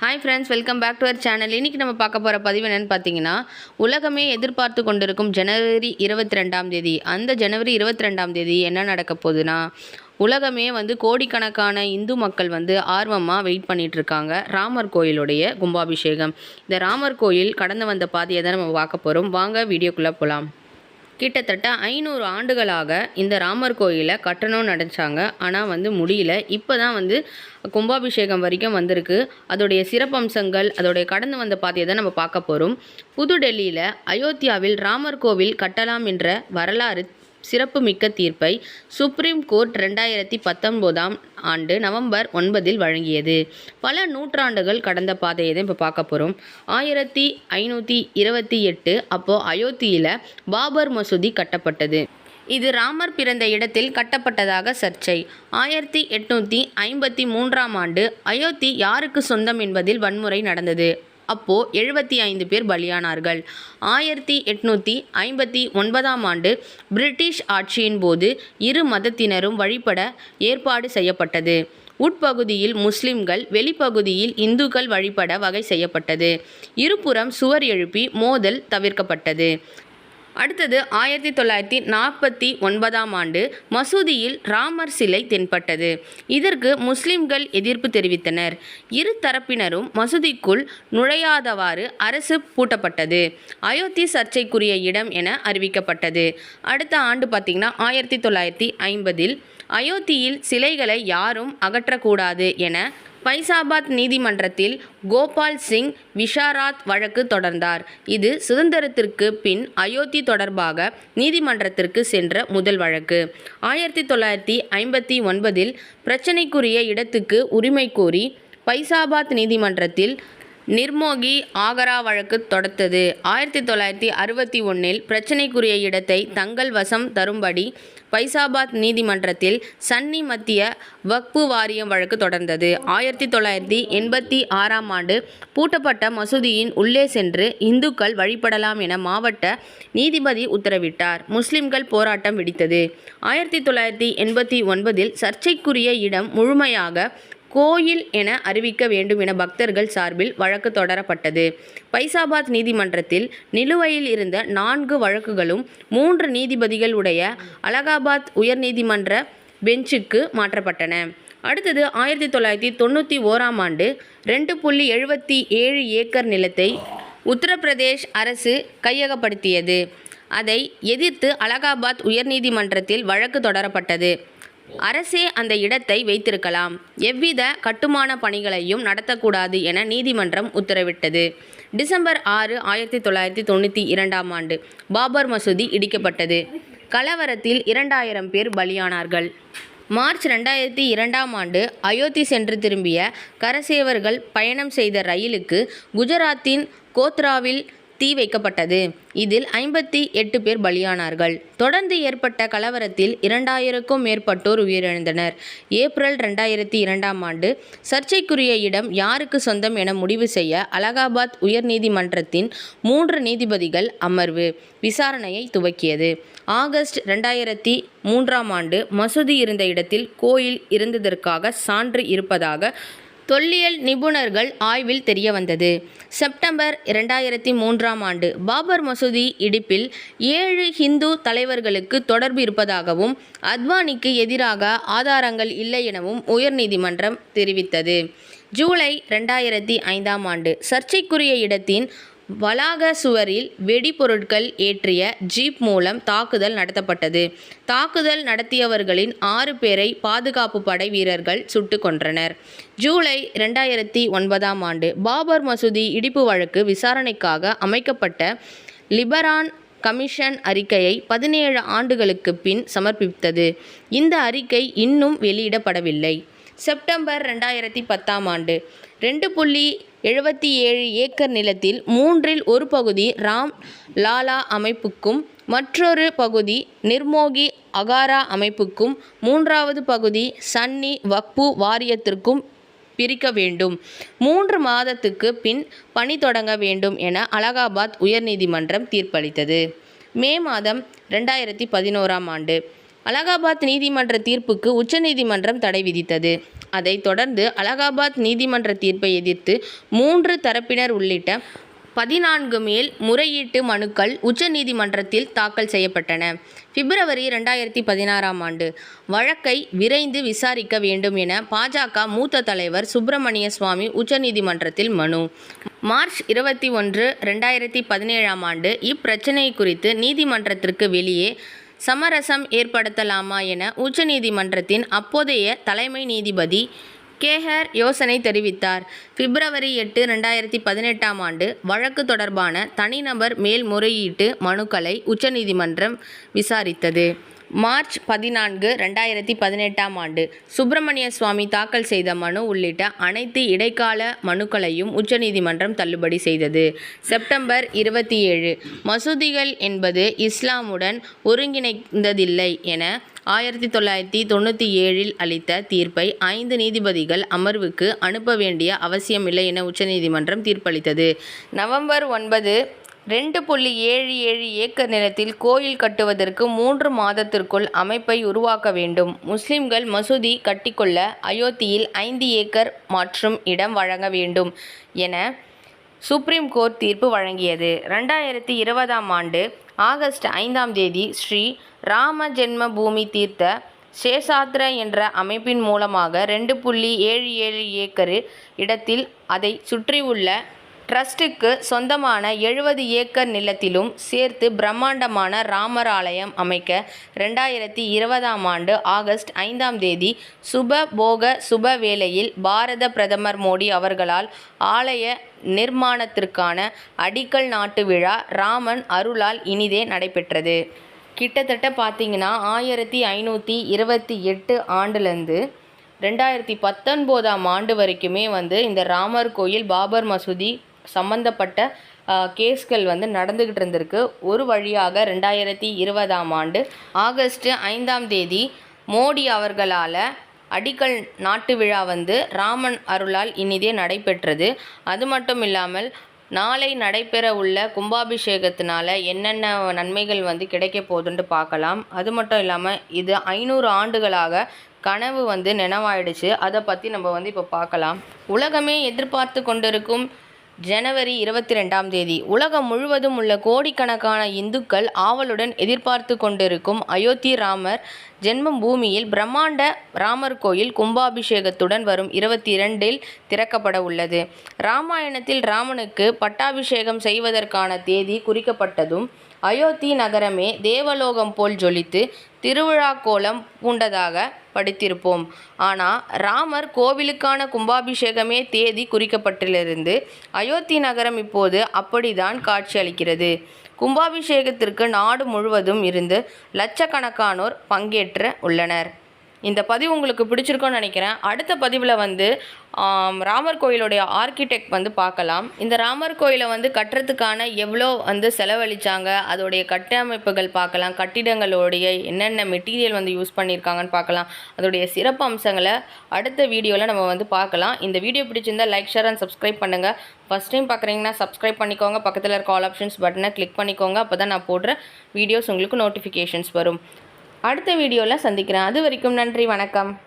Hi friends welcome back to our channel இன்றைக்கி நம்ம பார்க்க போகிற பதிவு என்னென்னு பார்த்தீங்கன்னா உலகமே எதிர்பார்த்து கொண்டிருக்கும் ஜனவரி இருபத்தி ரெண்டாம் தேதி. அந்த ஜனவரி இருபத்தி ரெண்டாம் தேதி என்ன நடக்க போகுதுன்னா உலகமே வந்து கோடிக்கணக்கான இந்து மக்கள் வந்து ஆர்வமாக வெயிட் பண்ணிகிட்டு இருக்காங்க. ராமர் கோயிலுடைய கும்பாபிஷேகம். இந்த ராமர் கோயில் கடந்து வந்த பாதையை தான் நம்ம பார்க்க போகிறோம் வாங்க வீடியோக்குள்ளே போகலாம் கிட்டத்தட்ட ஐநூறு ஆண்டுகளாக இந்த ராமர் கோயிலை கட்டணும்னு நினச்சாங்க ஆனால் வந்து முடியல. இப்போ தான் வந்து கும்பாபிஷேகம் வரைக்கும் வந்திருக்கு. அதோடைய சிறப்பம்சங்கள் அதோடைய கடந்து வந்த பாதையை தான் நம்ம பார்க்க போகிறோம் புதுடெல்லியில் அயோத்தியாவில் ராமர் கோவில் கட்டலாம் என்ற வரலாறு சிறப்புமிக்க தீர்ப்பை சுப்ரீம் கோர்ட் ரெண்டாயிரத்தி பத்தொம்போதாம் ஆண்டு நவம்பர் ஒன்பதில் வழங்கியது. பல நூற்றாண்டுகள் கடந்த பாதையை தான் இப்போ பார்க்க போகிறோம் ஆயிரத்தி ஐநூற்றி இருபத்தி எட்டு அப்போது அயோத்தியில் பாபர் மசூதி கட்டப்பட்டது. இது ராமர் பிறந்த இடத்தில் கட்டப்பட்டதாக சர்ச்சை. ஆயிரத்தி எட்நூற்றி ஐம்பத்தி மூன்றாம் ஆண்டு அயோத்தி யாருக்கு சொந்தம் என்பதில் வன்முறை நடந்தது? அப்போது எழுபத்தி ஐந்து பேர் பலியானார்கள். ஆயிரத்தி எட்நூற்றி ஐம்பத்தி ஒன்பதாம் ஆண்டு பிரிட்டிஷ் ஆட்சியின் போது இரு மதத்தினரும் வழிபட ஏற்பாடு செய்யப்பட்டது. உட்பகுதியில் முஸ்லிம்கள் வெளிப்பகுதியில் இந்துக்கள் வழிபட வகை செய்யப்பட்டது. இருபுறம் சுவர் எழுப்பி மோதல் தவிர்க்கப்பட்டது. அடுத்தது ஆயிரத்தி தொள்ளாயிரத்தி நாற்பத்தி ஒன்பதாம் ஆண்டு மசூதியில் ராமர் சிலை தென்பட்டது. இதற்கு முஸ்லிம்கள் எதிர்ப்பு தெரிவித்தனர். இரு தரப்பினரும் மசூதிக்குள் நுழையாதவாறு அரசு பூட்டப்பட்டது. அயோத்தி சர்ச்சைக்குரிய இடம் என அறிவிக்கப்பட்டது. அடுத்த ஆண்டு பார்த்திங்கன்னா ஆயிரத்தி தொள்ளாயிரத்தி ஐம்பதில் அயோத்தியில் சிலைகளை யாரும் அகற்றக்கூடாது என பைசாபாத் நீதிமன்றத்தில் கோபால் சிங் விஷாராத் வழக்கு தொடர்ந்தார். இது சுதந்திரத்திற்கு பின் அயோத்தி தொடர்பாக நீதிமன்றத்திற்கு சென்ற முதல் வழக்கு. ஆயிரத்தி தொள்ளாயிரத்தி ஐம்பத்தி ஒன்பதில் பிரச்சினைக்குரிய இடத்துக்கு உரிமை கோரி பைசாபாத் நீதிமன்றத்தில் நிர்மோகி ஆகரா வழக்கு தொடர்த்தது ஆயிரத்தி தொள்ளாயிரத்தி அறுபத்தி ஒன்றில் பிரச்சினைக்குரிய இடத்தை தங்கள் வசம் தரும்படி பைசாபாத் நீதிமன்றத்தில் சன்னி மத்திய வக்பு வாரியம் வழக்கு தொடர்ந்தது. ஆயிரத்தி தொள்ளாயிரத்தி எண்பத்தி ஆறாம் ஆண்டு பூட்டப்பட்ட மசூதியின் உள்ளே சென்று இந்துக்கள் வழிபடலாம் என மாவட்ட நீதிபதி உத்தரவிட்டார். முஸ்லிம்கள் போராட்டம் வெடித்தது. ஆயிரத்தி தொள்ளாயிரத்தி எண்பத்தி ஒன்பதில் சர்ச்சைக்குரிய இடம் முழுமையாக கோயில் என அறிவிக்க வேண்டும் என பக்தர்கள் சார்பில் வழக்கு தொடரப்பட்டது. பைசாபாத் நீதிமன்றத்தில் நிலுவையில் இருந்த நான்கு வழக்குகளும் மூன்று நீதிபதிகள் உடைய அலகாபாத் உயர்நீதிமன்ற பெஞ்சுக்கு மாற்றப்பட்டன. அடுத்தது ஆயிரத்தி தொள்ளாயிரத்தி தொண்ணூற்றி ஓராம் ஆண்டு ரெண்டு புள்ளி எழுபத்தி ஏழு ஏக்கர் நிலத்தை உத்தரப்பிரதேஷ் அரசு கையகப்படுத்தியது. அதை எதிர்த்து அலகாபாத் உயர்நீதிமன்றத்தில் வழக்கு தொடரப்பட்டது. அரசே அந்த இடத்தை வைத்திருக்கலாம். எவ்வித கட்டுமான பணிகளையும் நடத்தக்கூடாது என நீதிமன்றம் உத்தரவிட்டது. டிசம்பர் ஆறு ஆயிரத்தி தொள்ளாயிரத்தி தொண்ணூற்றி இரண்டாம் ஆண்டு பாபர் மசூதி இடிக்கப்பட்டது. கலவரத்தில் இரண்டாயிரம் பேர் பலியானார்கள். மார்ச் ரெண்டாயிரத்தி இரண்டாம் ஆண்டு அயோத்தி சென்று திரும்பிய கரசேவர்கள் பயணம் செய்த ரயிலுக்கு குஜராத்தின் கோத்ராவில் தீ வைக்கப்பட்டது. இதில் ஐம்பத்தி எட்டு பேர் பலியானார்கள். தொடர்ந்து ஏற்பட்ட கலவரத்தில் இரண்டாயிரக்கும் மேற்பட்டோர் உயிரிழந்தனர். ஏப்ரல் ரெண்டாயிரத்தி இரண்டாம் ஆண்டு சர்ச்சைக்குரிய இடம் யாருக்கு சொந்தம் என முடிவு செய்ய அலகாபாத் உயர்நீதிமன்றத்தின் மூன்று நீதிபதிகள் அமர்வு விசாரணையை துவக்கியது. ஆகஸ்ட் ரெண்டாயிரத்தி மூன்றாம் ஆண்டு மசூதி இருந்த இடத்தில் கோயில் இருந்ததற்காக சான்று இருப்பதாக தொல்லியல் நிபுணர்கள் ஆய்வில் தெரியவந்தது. செப்டம்பர் இரண்டாயிரத்தி மூன்றாம் ஆண்டு பாபர் மசூதி இடிப்பில் ஏழு ஹிந்து தலைவர்களுக்கு தொடர்பு இருப்பதாகவும் அத்வானிக்கு எதிராக ஆதாரங்கள் இல்லை எனவும் உயர்நீதிமன்றம் தெரிவித்தது. ஜூலை ரெண்டாயிரத்தி ஐந்தாம் ஆண்டு சர்ச்சைக்குரிய இடத்தின் வளாக சுவரில் வெடிபொருட்கள் ஏற்றிய ஜீப் மூலம் தாக்குதல் நடத்தப்பட்டது. தாக்குதல் நடத்தியவர்களின் ஆறு பேரை பாதுகாப்பு படை வீரர்கள் சுட்டு கொன்றனர். ஜூலை ரெண்டாயிரத்தி ஒன்பதாம் ஆண்டு பாபர் மசூதி இடிப்பு வழக்கு விசாரணைக்காக அமைக்கப்பட்ட லிபரான் கமிஷன் அறிக்கையை பதினேழு ஆண்டுகளுக்கு பின் சமர்ப்பித்தது. இந்த அறிக்கை இன்னும் வெளியிடப்படவில்லை. செப்டம்பர் ரெண்டாயிரத்தி பத்தாம் ஆண்டு. ரெண்டு புள்ளி எழுபத்தி ஏழு ஏக்கர் நிலத்தில் மூன்றில் ஒரு பகுதி ராம் லாலா அமைப்புக்கும் மற்றொரு பகுதி நிர்மோகி அகாரா அமைப்புக்கும் மூன்றாவது பகுதி சன்னி வக்பு வாரியத்திற்கும் பிரிக்க வேண்டும். மூன்று மாதத்துக்கு பின் பணி தொடங்க வேண்டும் என அலகாபாத் உயர்நீதிமன்றம் தீர்ப்பளித்தது. மே மாதம் ரெண்டாயிரத்தி பதினோராம் ஆண்டு. அலகாபாத் நீதிமன்ற தீர்ப்புக்கு உச்சநீதிமன்றம் தடை விதித்தது அதைத் தொடர்ந்து அலகாபாத் நீதிமன்ற தீர்ப்பை எதிர்த்து மூன்று தரப்பினர் உள்ளிட்ட பதினான்கு மேல் முறையீட்டு மனுக்கள் உச்சநீதிமன்றத்தில் தாக்கல் செய்யப்பட்டன. பிப்ரவரி ரெண்டாயிரத்தி பதினாறாம் ஆண்டு வழக்கை விரைந்து விசாரிக்க வேண்டும் என பாஜக மூத்த தலைவர் சுப்பிரமணிய சுவாமி உச்சநீதிமன்றத்தில் மனு. மார்ச் இருபத்தி ஒன்று, ரெண்டாயிரத்தி பதினேழாம் ஆண்டு இப்பிரச்சனை குறித்து நீதிமன்றத்திற்கு வெளியே சமரசம் ஏற்படுத்தலாமா என உச்சநீதிமன்றத்தின் அப்போதைய தலைமை நீதிபதி கேஹர் யோசனை தெரிவித்தார். பிப்ரவரி எட்டு, ரெண்டாயிரத்தி பதினெட்டாம் ஆண்டு வழக்கு தொடர்பான தனிநபர் மேல்முறையீட்டு மனுக்களை உச்சநீதிமன்றம் விசாரித்தது. மார்ச் பதினான்கு, ரெண்டாயிரத்தி பதினெட்டாம் ஆண்டு சுப்பிரமணிய சுவாமி தாக்கல் செய்த மனு உள்ளிட்ட அனைத்து இடைக்கால மனுக்களையும் உச்சநீதிமன்றம் தள்ளுபடி செய்தது. செப்டம்பர் இருபத்தி ஏழு மசூதிகள் என்பது இஸ்லாமுடன் ஒருங்கிணைந்ததில்லை என ஆயிரத்தி தொள்ளாயிரத்தி தொண்ணூற்றி ஏழில் அளித்த தீர்ப்பை ஐந்து நீதிபதிகள் அமர்வுக்கு அனுப்ப வேண்டிய அவசியமில்லை என உச்சநீதிமன்றம் தீர்ப்பளித்தது. நவம்பர் ஒன்பது, ரெண்டு புள்ளி ஏழு ஏழு ஏக்கர் நிலத்தில் கோயில் கட்டுவதற்கு மூன்று மாதத்திற்குள் அமைப்பை உருவாக்க வேண்டும். முஸ்லிம்கள் மசூதி கட்டிக்கொள்ள அயோத்தியில் ஐந்து ஏக்கர் மற்றும் இடம் வழங்க வேண்டும் என சுப்ரீம் கோர்ட் தீர்ப்பு வழங்கியது. ரெண்டாயிரத்தி இருபதாம் ஆண்டு ஆகஸ்ட் ஐந்தாம் தேதி ஸ்ரீ ராம ஜென்ம பூமி தீர்த்த சேஷாத்ர என்ற அமைப்பின் மூலமாக ரெண்டு புள்ளி ஏழு ஏழு ஏக்கர் இடத்தில் அதை சுற்றியுள்ள டிரஸ்டுக்கு சொந்தமான எழுபது ஏக்கர் நிலத்திலும் சேர்த்து பிரம்மாண்டமான ராமர் ஆலயம் அமைக்க ரெண்டாயிரத்தி இருபதாம் ஆண்டு ஆகஸ்ட் ஐந்தாம் தேதி சுப போக சுப வேளையில் பாரத பிரதமர் மோடி அவர்களால் ஆலய நிர்மாணத்திற்கான அடிக்கல் நாட்டு விழா ராமன் அருளால் இனிதே நடைபெற்றது. கிட்டத்தட்ட பார்த்தீங்கன்னா ஆயிரத்தி ஐநூற்றி இருபத்தி எட்டு ஆண்டுலேருந்து ரெண்டாயிரத்தி பத்தொன்பதாம் ஆண்டு வரைக்குமே வந்து இந்த ராமர் கோயில், பாபர் மசூதி சம்பந்தப்பட்ட கேஸ்கள் வந்து நடந்துகிட்டு இருந்திருக்கு. ஒரு வழியாக ரெண்டாயிரத்தி இருபதாம் ஆண்டு ஆகஸ்ட் ஐந்தாம் தேதி மோடி அவர்களால் அடிக்கல் நாட்டு விழா வந்து ராமன் அருளால் இனிதே நடைபெற்றது. அது மட்டும் இல்லாமல் நாளை நடைபெற உள்ள கும்பாபிஷேகத்தினால என்னென்ன நன்மைகள் வந்து கிடைக்கப் போகுதுன்ட்டு பார்க்கலாம். அது மட்டும் இல்லாமல் இது ஐநூறு ஆண்டுகளாக கனவு வந்து நினைவாயிடுச்சு. அதை பற்றி நம்ம வந்து இப்போ பார்க்கலாம். உலகமே எதிர்பார்த்து கொண்டிருக்கும் ஜனவரி இருபத்தி ரெண்டாம் தேதி உலகம் முழுவதும் உள்ள கோடிக்கணக்கான இந்துக்கள் ஆவலுடன் எதிர்பார்த்து கொண்டிருக்கும் அயோத்தி ராமர் ஜென்ம பூமியில் பிரம்மாண்ட ராமர் கோயில் கும்பாபிஷேகத்துடன் வரும் இருபத்தி இரண்டில் திறக்கப்பட உள்ளது. ராமாயணத்தில் ராமனுக்கு பட்டாபிஷேகம் செய்வதற்கான தேதி குறிக்கப்பட்டதும் அயோத்தி நகரமே தேவலோகம் போல் ஜொலித்து திருவிழா கோலம் பூண்டதாக படித்திருப்போம். ஆனால் ராமர் கோவிலுக்கான கும்பாபிஷேகமே தேதி குறிக்கப்பட்டிலிருந்து அயோத்தி நகரம் இப்போது அப்படிதான் காட்சியளிக்கிறது கும்பாபிஷேகத்திற்கு நாடு முழுவதும் இருந்து லட்சக்கணக்கானோர் பங்கேற்ற உள்ளனர். இந்த பதிவு உங்களுக்கு பிடிச்சிருக்கோன்னு நினைக்கிறேன். அடுத்த பதிவில் வந்து ராமர் கோயிலுடைய ஆர்கிடெக்ட் வந்து பார்க்கலாம். இந்த ராமர் கோயிலை வந்து கட்டுறதுக்கான எவ்வளோ வந்து செலவழிச்சாங்க, அதோடைய கட்டமைப்புகள் பார்க்கலாம். கட்டிடங்களுடைய என்னென்ன மெட்டீரியல் வந்து யூஸ் பண்ணியிருக்காங்கன்னு பார்க்கலாம். அதோடைய சிறப்பு அம்சங்களை அடுத்த வீடியோவில் நம்ம வந்து பார்க்கலாம். இந்த வீடியோ பிடிச்சிருந்தா லைக், ஷேர் அண்ட் சப்ஸ்கிரைப் பண்ணுங்க. ஃபர்ஸ்ட் டைம் பார்க்குறீங்கன்னா சப்ஸ்கிரைப் பண்ணிக்கோங்க. பக்கத்தில் இருக்க ஆல் ஆப்ஷன்ஸ் பட்டனை கிளிக் பண்ணிக்கோங்க. அப்போ தான் நான் போடுற வீடியோஸ் உங்களுக்கு நோட்டிஃபிகேஷன்ஸ் வரும். அடுத்த வீடியோவில் சந்திக்கிறேன். அது வரைக்கும் நன்றி, வணக்கம்.